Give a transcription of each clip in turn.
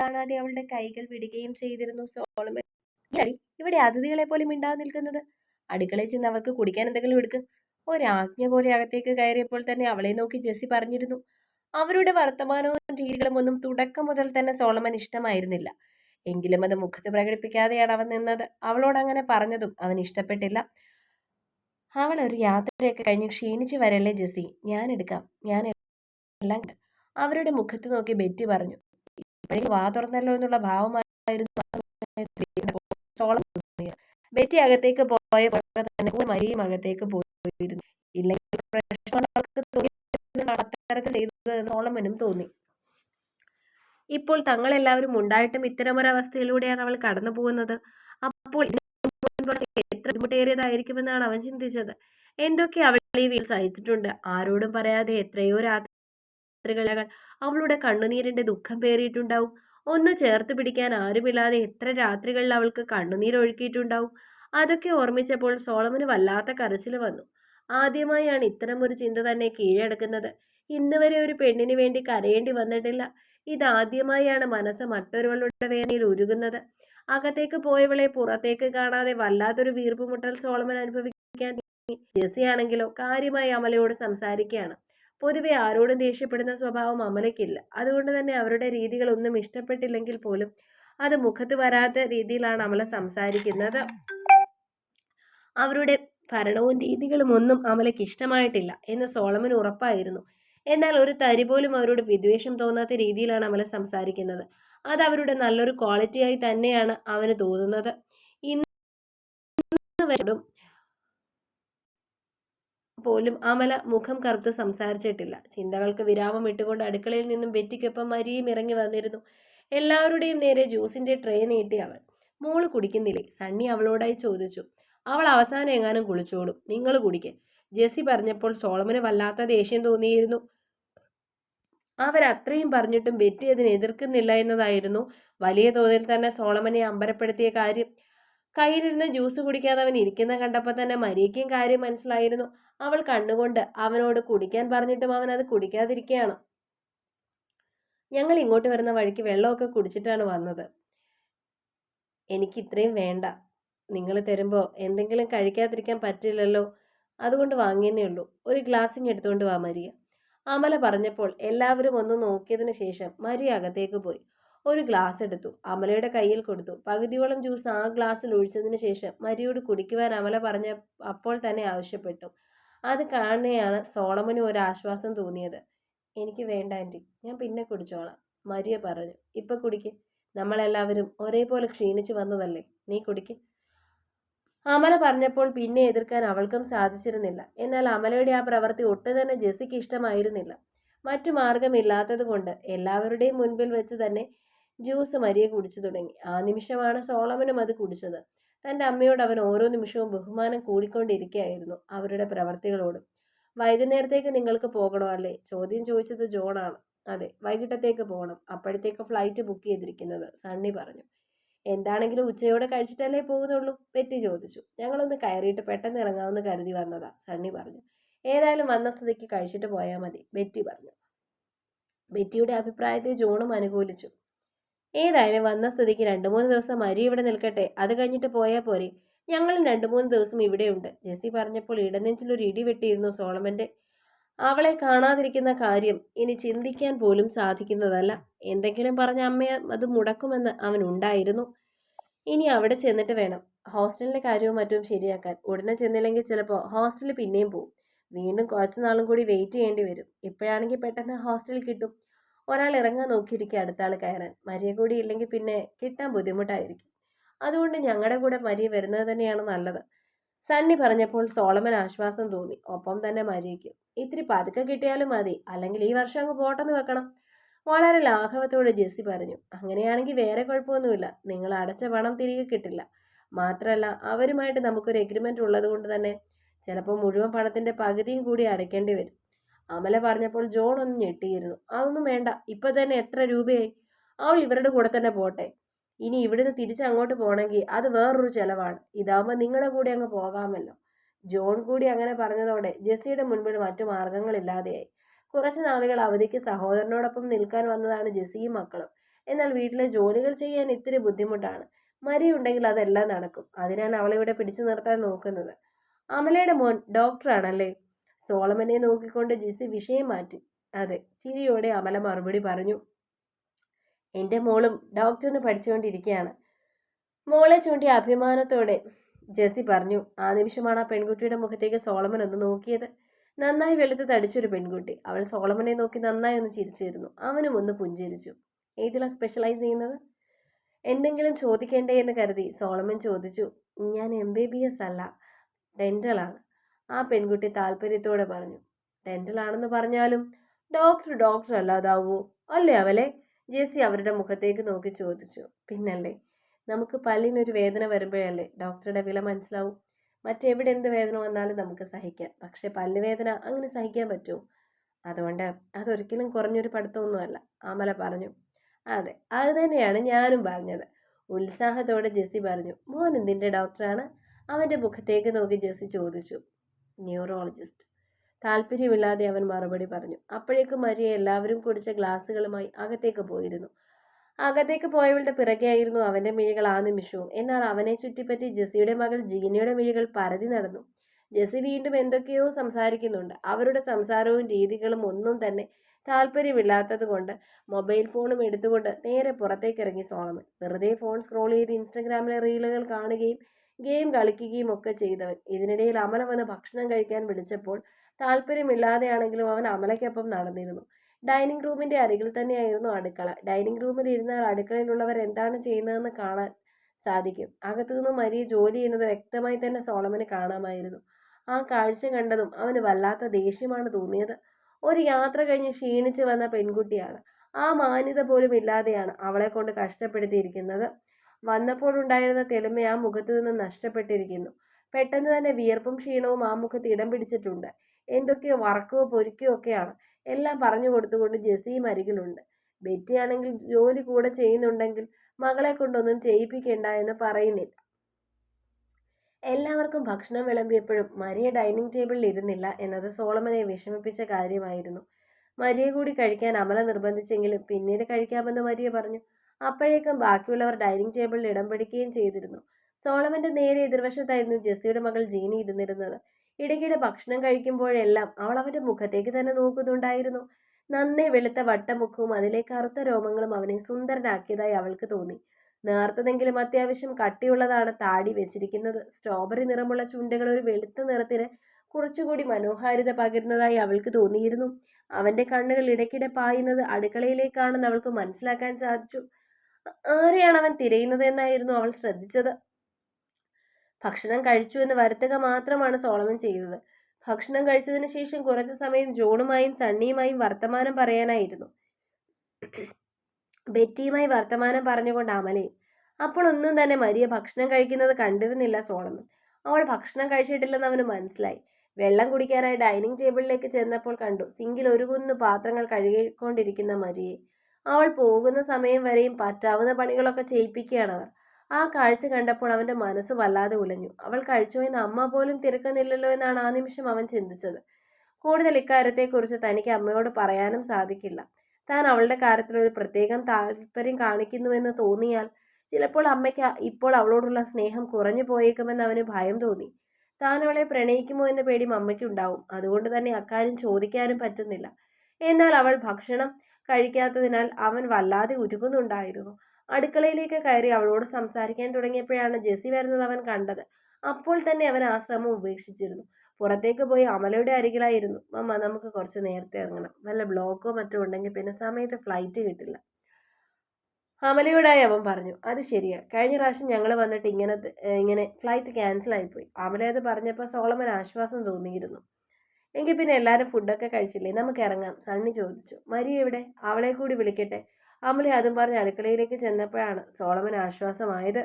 കാണാതെ അവളുടെ കൈകൾ വിടുകയും ചെയ്തിരുന്നു. സോളമൻ "ഇല്ലടി, ഇവിടെ അതിഥികളെ പോലും മിണ്ടാതെ നിൽക്കുന്നത്. അടുക്കളയിൽ ചെന്ന് അവർക്ക് കുടിക്കാൻ എന്തെങ്കിലും എടുക്ക്. ഒരാജ്ഞ പോലെ അകത്തേക്ക് കയറിയപ്പോൾ തന്നെ അവളെ നോക്കി ജെസ്സി പറഞ്ഞിരുന്നു. അവരുടെ വർത്തമാനവും രീതികളും ഒന്നും തുടക്കം മുതൽ തന്നെ സോളമൻ ഇഷ്ടമായിരുന്നില്ല. എങ്കിലും അത് മുഖത്ത് പ്രകടിപ്പിക്കാതെയാണ് അവൻ നിന്നത്. അവളോട് അങ്ങനെ പറഞ്ഞതും അവൻ ഇഷ്ടപ്പെട്ടില്ല. അവൾ ഒരു യാത്രയൊക്കെ കഴിഞ്ഞ് ക്ഷീണിച്ചു വരല്ലേ ജെസ്സി? ഞാൻ എടുക്കാം. ഞാൻ അവരുടെ മുഖത്ത് നോക്കി ബെറ്റി പറഞ്ഞു. ഇപ്പോഴേക്കും വാ തുറന്നല്ലോ എന്നുള്ള ഭാവമായിരുന്നു. ബെറ്റി അകത്തേക്ക് പോയ പോലെ തന്നെ മരിയും അകത്തേക്ക് പോയിരുന്നു. ഇല്ലെങ്കിൽ തോന്നിയത് അത്തരത്തിൽ ചെയ്തതെന്ന് സോളമനും തോന്നി. ഇപ്പോൾ തങ്ങളെല്ലാവരും ഉണ്ടായിട്ടും ഇത്തരമൊരവസ്ഥയിലൂടെയാണ് അവൾ കടന്നു പോകുന്നത്. അപ്പോൾ എത്ര ബുദ്ധിമുട്ടേറിയതായിരിക്കുമെന്നാണ് അവൻ ചിന്തിച്ചത്. എന്തൊക്കെ അവൾ ഈ വീട്ടിൽ സഹിച്ചിട്ടുണ്ട്? ആരോടും പറയാതെ എത്രയോ രാത്രികൾ അവളുടെ കണ്ണുനീരിന്റെ ദുഃഖം പേറിയിട്ടുണ്ടാവും. ഒന്ന് ചേർത്ത് പിടിക്കാൻ ആരുമില്ലാതെ എത്ര രാത്രികളിൽ അവൾക്ക് കണ്ണുനീരൊഴുക്കിയിട്ടുണ്ടാവും അതൊക്കെ ഓർമ്മിച്ചപ്പോൾ സോളമന് വല്ലാത്ത കരച്ചിൽ വന്നു. ആദ്യമായാണ് ഇത്തരം ഒരു ചിന്ത തന്നെ കീഴടക്കുന്നത്. ഇന്ന് വരെ ഒരു പെണ്ണിന് വേണ്ടി കരയേണ്ടി വന്നിട്ടില്ല. ഇതാദ്യമായാണ് മനസ്സ് മറ്റൊരുവളുടെ വേദനയിൽ ഉരുകുന്നത്. അകത്തേക്ക് പോയവളെ പുറത്തേക്ക് കാണാതെ വല്ലാത്തൊരു വീർപ്പുമുട്ടൽ സോളമൻ അനുഭവിക്കാൻ ജെസ്സിയാണെങ്കിലോ കാര്യമായി അമലയോട് സംസാരിക്കുകയാണ്. പൊതുവെ ആരോടും ദേഷ്യപ്പെടുന്ന സ്വഭാവം അമലയ്ക്കില്ല. അതുകൊണ്ട് തന്നെ അവരുടെ രീതികളൊന്നും ഇഷ്ടപ്പെട്ടില്ലെങ്കിൽ പോലും അത് മുഖത്ത് വരാത്ത രീതിയിലാണ് അമല സംസാരിക്കുന്നത്. അവരുടെ ഭരണവും രീതികളും ഒന്നും അമലയ്ക്ക് ഇഷ്ടമായിട്ടില്ല എന്ന് സോളമൻ ഉറപ്പായിരുന്നു. എന്നാൽ ഒരു തരി പോലും അവരോട് വിദ്വേഷം തോന്നാത്ത രീതിയിലാണ് അമല സംസാരിക്കുന്നത്. അത് അവരുടെ നല്ലൊരു ക്വാളിറ്റിയായി തന്നെയാണ് അവന് തോന്നുന്നത്. ഇന്ന് പോലും അമല മുഖം കറുത്ത് സംസാരിച്ചിട്ടില്ല. ചിന്തകൾക്ക് വിരാമം ഇട്ടുകൊണ്ട് അടുക്കളയിൽ നിന്നും ബെറ്റിക്കൊപ്പം മരിയും ഇറങ്ങി വന്നിരുന്നു. എല്ലാവരുടെയും നേരെ ജ്യൂസിന്റെ ട്രേ നീട്ടി അവൾ. മോൾ കുടിക്കുന്നില്ലേ? സണ്ണി അവളോടായി ചോദിച്ചു. അവൾ അവസാനം എങ്ങാനും കുളിച്ചോളും നിങ്ങൾ കുടിക്ക്. ജെസ്സി പറഞ്ഞപ്പോൾ സോളമന് വല്ലാത്ത ദേഷ്യം തോന്നിയിരുന്നു. അവരത്രയും പറഞ്ഞിട്ടും ബെറ്റി അതിനെ എതിർക്കുന്നില്ല എന്നതായിരുന്നു വലിയ തോതിൽ തന്നെ സോളമനെ അമ്പരപ്പെടുത്തിയ കാര്യം. കയ്യിലിരുന്ന് ജ്യൂസ് കുടിക്കാതെ അവൻ ഇരിക്കുന്ന കണ്ടപ്പോൾ തന്നെ മരിയയ്ക്കും കാര്യം മനസ്സിലായിരുന്നു. അവൾ കണ്ണുകൊണ്ട് അവനോട് കുടിക്കാൻ പറഞ്ഞിട്ടും അവൻ അത് കുടിക്കാതിരിക്കുകയാണ്. ഞങ്ങൾ ഇങ്ങോട്ട് വരുന്ന വഴിക്ക് വെള്ളമൊക്കെ കുടിച്ചിട്ടാണ് വന്നത്. എനിക്ക് ഇത്രയും വേണ്ട. നിങ്ങൾ തരുമ്പോൾ എന്തെങ്കിലും കഴിക്കാതിരിക്കാൻ പറ്റില്ലല്ലോ. അതുകൊണ്ട് വാങ്ങിയെന്നേ ഉള്ളൂ. ഒരു ഗ്ലാസ്സിങ് എടുത്തുകൊണ്ട് വാ മരിയ. അമല പറഞ്ഞപ്പോൾ എല്ലാവരും ഒന്ന് നോക്കിയതിന് ശേഷം മരിയ അകത്തേക്ക് പോയി. ഒരു ഗ്ലാസ് എടുത്തു. അമലയുടെ കയ്യിൽ കൊടുത്തു. പകുതിയോളം ജ്യൂസ് ആ ഗ്ലാസ്സിൽ ഒഴിച്ചതിന് ശേഷം മരിയോട് കുടിക്കുവാൻ അമല പറഞ്ഞ അപ്പോൾ തന്നെ ആവശ്യപ്പെട്ടു. അത് കാണുകയാണ് സോളമന് ഒരു ആശ്വാസം തോന്നിയത്. എനിക്ക് വേണ്ട ആന്റി ഞാൻ പിന്നെ കുടിച്ചോളാം. മരിയ പറഞ്ഞു. ഇപ്പം കുടിക്ക്. നമ്മളെല്ലാവരും ഒരേപോലെ ക്ഷീണിച്ചു വന്നതല്ലേ? നീ കുടിക്ക്. അമല പറഞ്ഞപ്പോൾ പിന്നെ എതിർക്കാൻ അവൾക്കും സാധിച്ചിരുന്നില്ല. എന്നാൽ അമലയുടെ ആ പ്രവൃത്തി ഒട്ടു തന്നെ ജെസിക്ക് ഇഷ്ടമായിരുന്നില്ല. മറ്റു മാർഗമില്ലാത്തത് കൊണ്ട് എല്ലാവരുടെയും മുൻപിൽ വെച്ച് തന്നെ ജ്യൂസ് മരിയ കുടിച്ചു തുടങ്ങി. ആ നിമിഷമാണ് സോളമനും അത് കുടിച്ചത്. തന്റെ അമ്മയോട് അവൻ ഓരോ നിമിഷവും ബഹുമാനം കൂടിക്കൊണ്ടിരിക്കുകയായിരുന്നു അവരുടെ പ്രവർത്തികളോട്. വൈകുന്നേരത്തേക്ക് നിങ്ങൾക്ക് പോകണോ അല്ലേ? ചോദ്യം ചോദിച്ചത് ജോണാണ് അതെ വൈകിട്ടത്തേക്ക് പോകണം. അപ്പോഴത്തേക്ക് ഫ്ലൈറ്റ് ബുക്ക് ചെയ്തിരിക്കുന്നത് സണ്ണി പറഞ്ഞു. എന്താണെങ്കിലും ഉച്ചയോടെ കഴിച്ചിട്ടല്ലേ പോകുന്നുള്ളൂ? പെറ്റി ചോദിച്ചു. ഞങ്ങളൊന്ന് കയറിയിട്ട് പെട്ടെന്ന് ഇറങ്ങാമെന്ന് കരുതി വന്നതാ സണ്ണി പറഞ്ഞു. ഏതായാലും വന്ന സ്ഥിതിക്ക് കഴിച്ചിട്ട് പോയാൽ മതി ബെറ്റി പറഞ്ഞു. ബെറ്റിയുടെ അഭിപ്രായത്തെ ജോണും അനുകൂലിച്ചു. ഏതായാലും വന്ന സ്ഥിതിക്ക് രണ്ട് മൂന്ന് ദിവസം അരി ഇവിടെ നിൽക്കട്ടെ. അത് കഴിഞ്ഞിട്ട് പോയാൽ പോരെ. ഞങ്ങളും രണ്ട് മൂന്ന് ദിവസം ഇവിടെയുണ്ട്. ജെസ്സി പറഞ്ഞപ്പോൾ ഇടനെഞ്ചിലൊരു ഇടി വെട്ടിയിരുന്നു സോളമന്റെ അവളെ കാണാതിരിക്കുന്ന കാര്യം ഇനി ചിന്തിക്കാൻ പോലും സാധിക്കുന്നതല്ല. എന്തെങ്കിലും പറഞ്ഞ അമ്മയെ അത് മുടക്കുമെന്ന് അവനുണ്ടായിരുന്നു ഇനി അവിടെ ചെന്നിട്ട് വേണം. ഹോസ്റ്റലിന്റെ കാര്യവും മറ്റും ശരിയാക്കാൻ. ഉടനെ ചെന്നില്ലെങ്കിൽ ചിലപ്പോൾ ഹോസ്റ്റലിൽ പിന്നെയും പോവും. വീണ്ടും കുറച്ച് നാളും കൂടി വെയിറ്റ് ചെയ്യേണ്ടി വരും. ഇപ്പോഴാണെങ്കിൽ പെട്ടെന്ന് ഹോസ്റ്റലിൽ കിട്ടും. ഒരാൾ ഇറങ്ങാൻ നോക്കിയിരിക്കുക അടുത്ത ആൾ കയറാൻ. മരിയ കൂടി ഇല്ലെങ്കിൽ പിന്നെ കിട്ടാൻ ബുദ്ധിമുട്ടായിരിക്കും. അതുകൊണ്ട് ഞങ്ങളുടെ കൂടെ മരിയ വരുന്നത് തന്നെയാണ് നല്ലത്. സണ്ണി പറഞ്ഞപ്പോൾ സോളമൻ ആശ്വാസം തോന്നി. ഒപ്പം തന്നെ മരിയയ്ക്ക്. ഇത്തിരി പതുക്കെ കിട്ടിയാലും മതി. അല്ലെങ്കിൽ ഈ വർഷം അങ്ങ് പോട്ടെന്ന് വെക്കണം. വളരെ ലാഘവത്തോടെ ജെസ്സി പറഞ്ഞു. അങ്ങനെയാണെങ്കിൽ വേറെ കുഴപ്പമൊന്നുമില്ല. നിങ്ങൾ അടച്ച പണം തിരികെ കിട്ടില്ല. മാത്രമല്ല അവരുമായിട്ട് നമുക്കൊരു എഗ്രിമെന്റ് ഉള്ളത് കൊണ്ട് തന്നെ ചിലപ്പോൾ മുഴുവൻ പണത്തിന്റെ പകുതിയും കൂടി അടയ്ക്കേണ്ടി വരും. അമല പറഞ്ഞപ്പോൾ ജോൺ ഒന്ന് ഞെട്ടിയിരുന്നു. അതൊന്നും വേണ്ട. ഇപ്പം തന്നെ എത്ര രൂപയായി? അവൾ ഇവരുടെ കൂടെ തന്നെ പോട്ടെ. ഇനി ഇവിടുന്ന് തിരിച്ച് അങ്ങോട്ട് പോകണമെങ്കിൽ അത് വേറൊരു ചിലവാണ്. ഇതാവുമ്പോൾ നിങ്ങളുടെ കൂടെ അങ്ങ് പോകാമല്ലോ. ജോൺ കൂടി അങ്ങനെ പറഞ്ഞതോടെ ജെസ്സിയുടെ മുൻപിൽ മറ്റു മാർഗങ്ങളില്ലാതെയായി. കുറച്ച് നാളുകൾ അവധിക്ക് സഹോദരനോടൊപ്പം നിൽക്കാൻ വന്നതാണ് ജെസ്സിയും മക്കളും. എന്നാൽ വീട്ടിലെ ജോലികൾ ചെയ്യാൻ ഇത്തിരി ബുദ്ധിമുട്ടാണ്. മരി ഉണ്ടെങ്കിൽ അതെല്ലാം നടക്കും. അതിനാണ് അവളിവിടെ പിടിച്ചു നിർത്താൻ നോക്കുന്നത്. അമലയുടെ മോൻ ഡോക്ടറാണല്ലേ? സോളമനെ നോക്കിക്കൊണ്ട് ജിസി വിഷയം മാറ്റി. അതെ ചിരിയോടെ അമല മറുപടി പറഞ്ഞു. എന്റെ മോളും ഡോക്ടറിന് പഠിച്ചുകൊണ്ടിരിക്കുകയാണ് മോളെ ചൂണ്ടി അഭിമാനത്തോടെ ജെസ്സി പറഞ്ഞു ആ നിമിഷമാണ് ആ പെൺകുട്ടിയുടെ മുഖത്തേക്ക് സോളമൻ ഒന്ന് നോക്കിയത്. നന്നായി വെളുത്ത് തടിച്ചൊരു പെൺകുട്ടി. അവൾ സോളമനെ നോക്കി നന്നായി ഒന്ന് ചിരിച്ചിരുന്നു. അവനും ഒന്ന് പുഞ്ചിരിച്ചു. ഏതിലാണ് സ്പെഷ്യലൈസ് ചെയ്യുന്നത്? എന്തെങ്കിലും ചോദിക്കേണ്ടേ എന്ന് കരുതി സോളമൻ ചോദിച്ചു. ഞാൻ എം ബി ബി എസ് അല്ല ഡെന്റലാണ് ആ പെൺകുട്ടി താല്പര്യത്തോടെ പറഞ്ഞു ഡെന്റൽ ആണെന്ന് പറഞ്ഞാലും ഡോക്ടർ ഡോക്ടർ അല്ലാതാവോ അല്ലേ അവലെ ജെസ്സി അവരുടെ മുഖത്തേക്ക് നോക്കി ചോദിച്ചു പിന്നല്ലേ നമുക്ക് പല്ലിനൊരു വേദന വരുമ്പോഴല്ലേ ഡോക്ടറുടെ വില മനസ്സിലാവും? മറ്റെവിടെ എന്ത് വേദന വന്നാലും നമുക്ക് സഹിക്കാം പക്ഷേ പല്ലുവേദന അങ്ങനെ സഹിക്കാൻ പറ്റുമോ അതുകൊണ്ട് അതൊരിക്കലും കുറഞ്ഞൊരു പഠിത്തമൊന്നുമല്ല ആമല പറഞ്ഞു. അതെ അത് തന്നെയാണ് ഞാനും പറഞ്ഞത്. ഉത്സാഹത്തോടെ ജെസ്സി പറഞ്ഞു മോൻ എന്തിന്റെ ഡോക്ടറാണ്? അവന്റെ മുഖത്തേക്ക് നോക്കി ജെസ്സി ചോദിച്ചു ന്യൂറോളജിസ്റ്റ്. താല്പര്യമില്ലാതെ അവൻ മറുപടി പറഞ്ഞു. അപ്പോഴേക്കും മരിയ എല്ലാവരും കുടിച്ച ഗ്ലാസ്സുകളുമായി അകത്തേക്ക് പോയിരുന്നു. അകത്തേക്ക് പോയവളുടെ പിറകെയായിരുന്നു അവന്റെ മിഴികൾ ആ നിമിഷവും. എന്നാൽ അവനെ ചുറ്റിപ്പറ്റി ജെസ്സിയുടെ മകൾ ജീനയുടെ മിഴികൾ പരതി നടന്നു. ജെസ്സി വീണ്ടും എന്തൊക്കെയോ സംസാരിക്കുന്നുണ്ട്. അവരുടെ സംസാരവും രീതികളും ഒന്നും തന്നെ താല്പര്യമില്ലാത്തത് കൊണ്ട് മൊബൈൽ ഫോണും എടുത്തുകൊണ്ട് നേരെ പുറത്തേക്ക് ഇറങ്ങി സോളമൻ. വെറുതെ ഫോൺ സ്ക്രോൾ ചെയ്ത് ഇൻസ്റ്റഗ്രാമിലെ റീലുകൾ കാണുകയും ഗെയിം കളിക്കുകയും ഒക്കെ ചെയ്തവൻ. ഇതിനിടയിൽ അമല വന്ന് ഭക്ഷണം കഴിക്കാൻ വിളിച്ചപ്പോൾ താല്പര്യമില്ലാതെയാണെങ്കിലും അവൻ അമലയ്ക്കൊപ്പം നടന്നിരുന്നു. ഡൈനിങ് റൂമിന്റെ അരികിൽ തന്നെയായിരുന്നു അടുക്കള. ഡൈനിങ് റൂമിൽ ഇരുന്നാൽ അടുക്കളയിലുള്ളവർ എന്താണ് ചെയ്യുന്നതെന്ന് കാണാൻ സാധിക്കും. അകത്തുനിന്ന് മരിയ ജോലി ചെയ്യുന്നത് വ്യക്തമായി തന്നെ സോളമന് കാണാമായിരുന്നു. ആ കാഴ്ച കണ്ടതും അവന് വല്ലാത്ത ദേഷ്യമാണ് തോന്നിയത്. ഒരു യാത്ര കഴിഞ്ഞ് ക്ഷീണിച്ച് വന്ന പെൺകുട്ടിയാണ്. ആ മാന്യത പോലും ഇല്ലാതെയാണ് അവളെ കൊണ്ട് കഷ്ടപ്പെടുത്തിയിരിക്കുന്നത്. വന്നപ്പോഴുണ്ടായിരുന്ന തെളിമ ആ മുഖത്തു നിന്ന് നഷ്ടപ്പെട്ടിരിക്കുന്നു. പെട്ടെന്ന് തന്നെ വിയർപ്പും ക്ഷീണവും ആ മുഖത്ത് ഇടം പിടിച്ചിട്ടുണ്ട്. എന്തൊക്കെയോ വറക്കോ പൊരിക്കോ ഒക്കെയാണ്. എല്ലാം പറഞ്ഞു കൊടുത്തുകൊണ്ട് ജെസ്സിയും അരികിലുണ്ട്. ബെറ്റിയാണെങ്കിൽ ജോലി കൂടെ ചെയ്യുന്നുണ്ടെങ്കിൽ മകളെ കൊണ്ടൊന്നും ചെയ്യിപ്പിക്കേണ്ട എന്ന് പറയുന്നില്ല. എല്ലാവർക്കും ഭക്ഷണം വിളമ്പിയപ്പോഴും മരിയ ഡൈനിങ് ടേബിളിൽ ഇരുന്നില്ല എന്നത് സോളമനെ വിഷമിപ്പിച്ച കാര്യമായിരുന്നു. മരിയെ കൂടി കഴിക്കാൻ അമല നിർബന്ധിച്ചെങ്കിലും പിന്നീട് കഴിക്കാമെന്ന് മരിയ പറഞ്ഞു. അപ്പോഴേക്കും ബാക്കിയുള്ളവർ ഡൈനിങ് ടേബിളിൽ ഇടം പിടിക്കുകയും ചെയ്തിരുന്നു. സോളമന്റെ നേരെ എതിർവശത്തായിരുന്നു ജെസ്സിയുടെ മകൾ ജീനി ഇരുന്നിരുന്നത്. ഇടയ്ക്കിടെ ഭക്ഷണം കഴിക്കുമ്പോഴെല്ലാം അവൾ അവന്റെ മുഖത്തേക്ക് തന്നെ നോക്കുന്നുണ്ടായിരുന്നു. നന്നേ വെളുത്ത വട്ടമുഖവും അതിലെ കറുത്ത രോമങ്ങളും അവനെ സുന്ദരനാക്കിയതായി അവൾക്ക് തോന്നി. നേർത്തതെങ്കിലും അത്യാവശ്യം കട്ടിയുള്ളതാണ് താടി വെച്ചിരിക്കുന്നത്. സ്ട്രോബെറി നിറമുള്ള ചുണ്ടുകൾ ഒരു വെളുത്ത നിറത്തിന് കുറച്ചുകൂടി മനോഹാരിത പകരുന്നതായി അവൾക്ക് തോന്നിയിരുന്നു. അവന്റെ കണ്ണുകൾ ഇടയ്ക്കിടെ പായുന്നത് അടുക്കളയിലേക്കാണെന്ന് അവൾക്ക് മനസ്സിലാക്കാൻ സാധിച്ചു. ആരെയാണ് അവൻ തിരയുന്നത് എന്നായിരുന്നു അവൾ ശ്രദ്ധിച്ചത്. ഭക്ഷണം കഴിച്ചു എന്ന് വരുത്തുക മാത്രമാണ് സോളമൻ ചെയ്തത്. ഭക്ഷണം കഴിച്ചതിന് ശേഷം കുറച്ചു സമയം ജോണുമായും സണ്ണിയുമായും വർത്തമാനം പറയാനായിരുന്നു. ബെറ്റിയുമായി വർത്തമാനം പറഞ്ഞുകൊണ്ട് അമലയും അപ്പോൾ ഒന്നും തന്നെ മരിയ ഭക്ഷണം കഴിക്കുന്നത് കണ്ടിരുന്നില്ല സോളമൻ. അവൾ ഭക്ഷണം കഴിച്ചിട്ടില്ലെന്ന് അവന് മനസ്സിലായി. വെള്ളം കുടിക്കാനായി ഡൈനിങ് ടേബിളിലേക്ക് ചെന്നപ്പോൾ കണ്ടു സിങ്കിൽ ഒരു കുന്ന് പാത്രങ്ങൾ കഴുകിക്കൊണ്ടിരിക്കുന്ന മരിയെ. അവൾ പോകുന്ന സമയം വരെയും പറ്റാവുന്ന പണികളൊക്കെ ചെയ്യിപ്പിക്കുകയാണ് അവർ. ആ കാഴ്ച കണ്ടപ്പോൾ അവന്റെ മനസ്സ് വല്ലാതെ ഉലഞ്ഞു. അവൾ കഴിച്ചോ എന്ന് അമ്മ പോലും തിരക്കുന്നില്ലല്ലോ എന്നാണ് ആ നിമിഷം അവൻ ചിന്തിച്ചത്. കൂടുതൽ ഇക്കാര്യത്തെക്കുറിച്ച് തനിക്ക് അമ്മയോട് പറയാനും സാധിക്കില്ല. താൻ അവളുടെ കാര്യത്തിൽ ഒരു പ്രത്യേകം താല്പര്യം കാണിക്കുന്നുവെന്ന് തോന്നിയാൽ ചിലപ്പോൾ അമ്മയ്ക്ക് ഇപ്പോൾ അവളോടുള്ള സ്നേഹം കുറഞ്ഞു പോയേക്കുമെന്ന് അവന് ഭയം തോന്നി. താൻ അവളെ പ്രണയിക്കുമോ എന്ന പേടി അമ്മയ്ക്കുണ്ടാവും അതുകൊണ്ട് തന്നെ അക്കാര്യം ചോദിക്കാനും പറ്റുന്നില്ല. എന്നാൽ അവൾ ഭക്ഷണം കഴിക്കാത്തതിനാൽ അവൻ വല്ലാതെ ഉരുകുന്നുണ്ടായിരുന്നു. അടുക്കളയിലേക്ക് കയറി അവളോട് സംസാരിക്കാൻ തുടങ്ങിയപ്പോഴാണ് ജെസ്സി വരുന്നത് അവൻ കണ്ടത്. അപ്പോൾ തന്നെ അവൻ ആ ശ്രമം ഉപേക്ഷിച്ചിരുന്നു. പുറത്തേക്ക് പോയി അമലയുടെ അരികിലായിരുന്നു. മമ്മ നമുക്ക് കുറച്ച് നേരത്തെ ഇറങ്ങണം. വല്ല ബ്ലോക്കോ മറ്റോ ഉണ്ടെങ്കിൽ പിന്നെ സമയത്ത് ഫ്ലൈറ്റ് കിട്ടില്ല അമലയോടായി അവൻ പറഞ്ഞു അത് ശരിയാ. കഴിഞ്ഞ പ്രാവശ്യം ഞങ്ങൾ വന്നിട്ട് ഇങ്ങനെ ഇങ്ങനെ ഫ്ലൈറ്റ് ക്യാൻസൽ ആയിപ്പോയി അമല അത് പറഞ്ഞപ്പോൾ സോളമൻ ആശ്വാസം തോന്നിയിരുന്നു. എങ്കിൽ പിന്നെ എല്ലാവരും ഫുഡൊക്കെ കഴിച്ചില്ലേ? നമുക്ക് ഇറങ്ങാം. സണ്ണി ചോദിച്ചു. മരി എവിടെ? അവളെ കൂടി വിളിക്കട്ടെ? അമലി അതും പറഞ്ഞ് അടുക്കളയിലേക്ക് ചെന്നപ്പോഴാണ് സോളമൻ ആശ്വാസമായത്.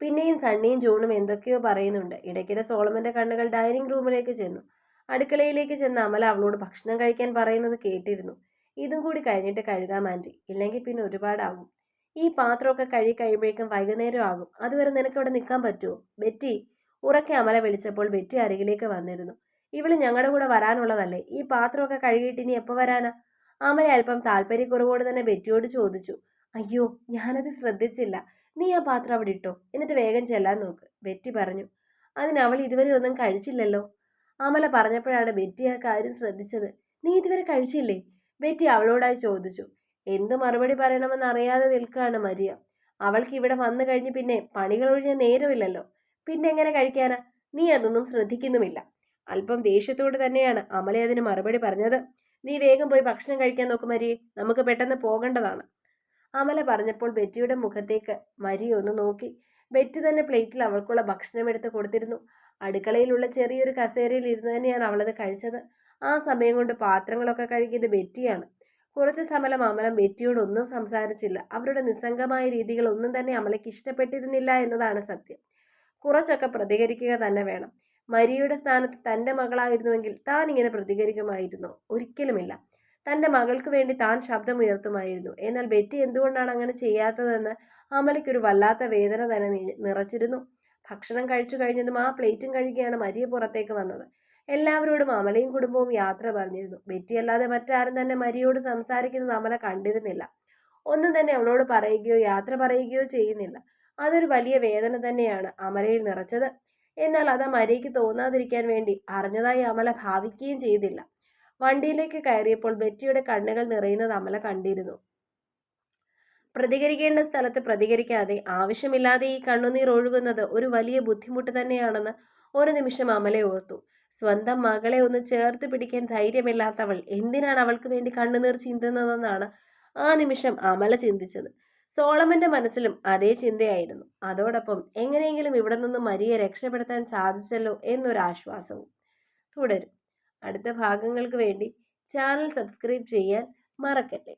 പിന്നെയും സണ്ണിയും ജൂണും എന്തൊക്കെയോ പറയുന്നുണ്ട്. ഇടയ്ക്കിടെ സോളമന്റെ കണ്ണുകൾ ഡൈനിങ് റൂമിലേക്ക് ചെന്നു. അടുക്കളയിലേക്ക് ചെന്ന അമല അവളോട് ഭക്ഷണം കഴിക്കാൻ പറയുന്നത് കേട്ടിരുന്നു. ഇതും കൂടി കഴിഞ്ഞിട്ട് കഴുകാൻ ആന്റി ഇല്ലെങ്കിൽ പിന്നെ ഒരുപാടാകും ഈ പാത്രമൊക്കെ കഴുകി കഴിയുമ്പോഴേക്കും വൈകുന്നേരം ആകും. അതുവരെ നിനക്ക് അവിടെ നിൽക്കാൻ പറ്റുമോ? ബെറ്റി ഉറക്കെ അമല വിളിച്ചപ്പോൾ ബെറ്റി അരികിലേക്ക് വന്നിരുന്നു. ഇവൾ ഞങ്ങളുടെ കൂടെ വരാനുള്ളതല്ലേ? ഈ പാത്രമൊക്കെ കഴുകിയിട്ട് ഇനി എപ്പോൾ വരാനാ? അമല അല്പം താല്പര്യക്കുറവോട് തന്നെ ബെറ്റിയോട് ചോദിച്ചു. അയ്യോ ഞാനത് ശ്രദ്ധിച്ചില്ല. നീ ആ പാത്രം അവിടെ ഇട്ടോ? എന്നിട്ട് വേഗം ചെല്ലാൻ നോക്ക് ബെറ്റി പറഞ്ഞു. അതിന് അവൾ ഇതുവരെ ഒന്നും കഴിച്ചില്ലല്ലോ? അമല പറഞ്ഞപ്പോഴാണ് ബെറ്റി ആ കാര്യം ശ്രദ്ധിച്ചത്. നീ ഇതുവരെ കഴിച്ചില്ലേ? ബെറ്റി അവളോടായി ചോദിച്ചു. എന്ത് മറുപടി പറയണമെന്ന് അറിയാതെ നിൽക്കുകയാണ് മരിയ. അവൾക്ക് ഇവിടെ വന്നു കഴിഞ്ഞ് പിന്നെ പണികൾ ഒഴിഞ്ഞ നേരമില്ലല്ലോ. പിന്നെ എങ്ങനെ കഴിക്കാനാ? നീ അതൊന്നും ശ്രദ്ധിക്കുന്നുമില്ല. അല്പം ദേഷ്യത്തോട് തന്നെയാണ് അമല അതിന് മറുപടി പറഞ്ഞത്. നീ വേഗം പോയി ഭക്ഷണം കഴിക്കാൻ നോക്കും മരി നമുക്ക് പെട്ടെന്ന് പോകേണ്ടതാണ്. അമല പറഞ്ഞപ്പോൾ ബെറ്റിയുടെ മുഖത്തേക്ക് മരി ഒന്ന് നോക്കി. ബെറ്റി തന്നെ പ്ലേറ്റിൽ അവൾക്കുള്ള ഭക്ഷണം എടുത്ത് കൊടുത്തിരുന്നു. അടുക്കളയിലുള്ള ചെറിയൊരു കസേരയിൽ ഇരുന്ന് തന്നെയാണ് അവളത് കഴിച്ചത്. ആ സമയം കൊണ്ട് പാത്രങ്ങളൊക്കെ കഴുകിയത് ബെറ്റിയാണ്. കുറച്ച് സമലം അമലം ബെറ്റിയോടൊന്നും സംസാരിച്ചില്ല. അവരുടെ നിസ്സംഗമായ രീതികളൊന്നും തന്നെ അമലയ്ക്ക് ഇഷ്ടപ്പെട്ടിരുന്നില്ല എന്നതാണ് സത്യം. കുറച്ചൊക്കെ പ്രതികരിക്കുക തന്നെ വേണം. മരിയയുടെ സ്ഥാനത്ത് തന്റെ മകളായിരുന്നുവെങ്കിൽ താൻ ഇങ്ങനെ പ്രതികരിക്കുമായിരുന്നോ? ഒരിക്കലുമില്ല. തന്റെ മകൾക്ക് വേണ്ടി താൻ ശബ്ദമുയർത്തുമായിരുന്നു. എന്നാൽ ബെറ്റി എന്തുകൊണ്ടാണ് അങ്ങനെ ചെയ്യാത്തതെന്ന് അമലയ്ക്കൊരു വല്ലാത്ത വേദന തന്നെ നിറച്ചിരുന്നു. ഭക്ഷണം കഴിച്ചു കഴിഞ്ഞതും ആ പ്ലേറ്റും കഴുകിയാണ് മരിയ പുറത്തേക്ക് വന്നത്. എല്ലാവരോടും അമലയും കുടുംബവും യാത്ര പറഞ്ഞിരുന്നു. ബെറ്റി അല്ലാതെ മറ്റാരും തന്നെ മരിയോട് സംസാരിക്കുന്നത് അമല കണ്ടിരുന്നില്ല. ഒന്നും തന്നെ അവളോട് പറയുകയോ യാത്ര പറയുകയോ ചെയ്യുന്നില്ല. അതൊരു വലിയ വേദന തന്നെയാണ് അമലയിൽ നിറച്ചത്. എന്നാൽ അത് മരിയയ്ക്ക് തോന്നാതിരിക്കാൻ വേണ്ടി അറിഞ്ഞതായി അമല ഭാവിക്കുകയും ചെയ്തില്ല. വണ്ടിയിലേക്ക് കയറിയപ്പോൾ ബെറ്റിയുടെ കണ്ണുകൾ നിറയുന്നത് അമല കണ്ടിരുന്നു. പ്രതികരിക്കേണ്ട സ്ഥലത്ത് പ്രതികരിക്കാതെ ആവശ്യമില്ലാതെ ഈ കണ്ണുനീർ ഒഴുകുന്നത് ഒരു വലിയ ബുദ്ധിമുട്ട് തന്നെയാണെന്ന് ഒരു നിമിഷം അമല ഓർത്തു. സ്വന്തം മകളെ ഒന്ന് ചേർത്ത് പിടിക്കാൻ ധൈര്യമില്ലാത്തവൾ എന്തിനാണ് അവൾക്ക് വേണ്ടി കണ്ണുനീർ ചിന്തുന്നതെന്നാണ് ആ നിമിഷം അമല ചിന്തിച്ചത്. സോളമന്റെ മനസ്സിലും അതേ ചിന്തയായിരുന്നു. അതോടൊപ്പം എങ്ങനെയെങ്കിലും ഇവിടെ നിന്ന് മരിയെ രക്ഷപ്പെടുത്താൻ സാധിച്ചല്ലോ എന്നൊരാശ്വാസവും തുടരും. അടുത്ത ഭാഗങ്ങൾക്ക് വേണ്ടി ചാനൽ സബ്സ്ക്രൈബ് ചെയ്യാൻ മറക്കല്ലേ?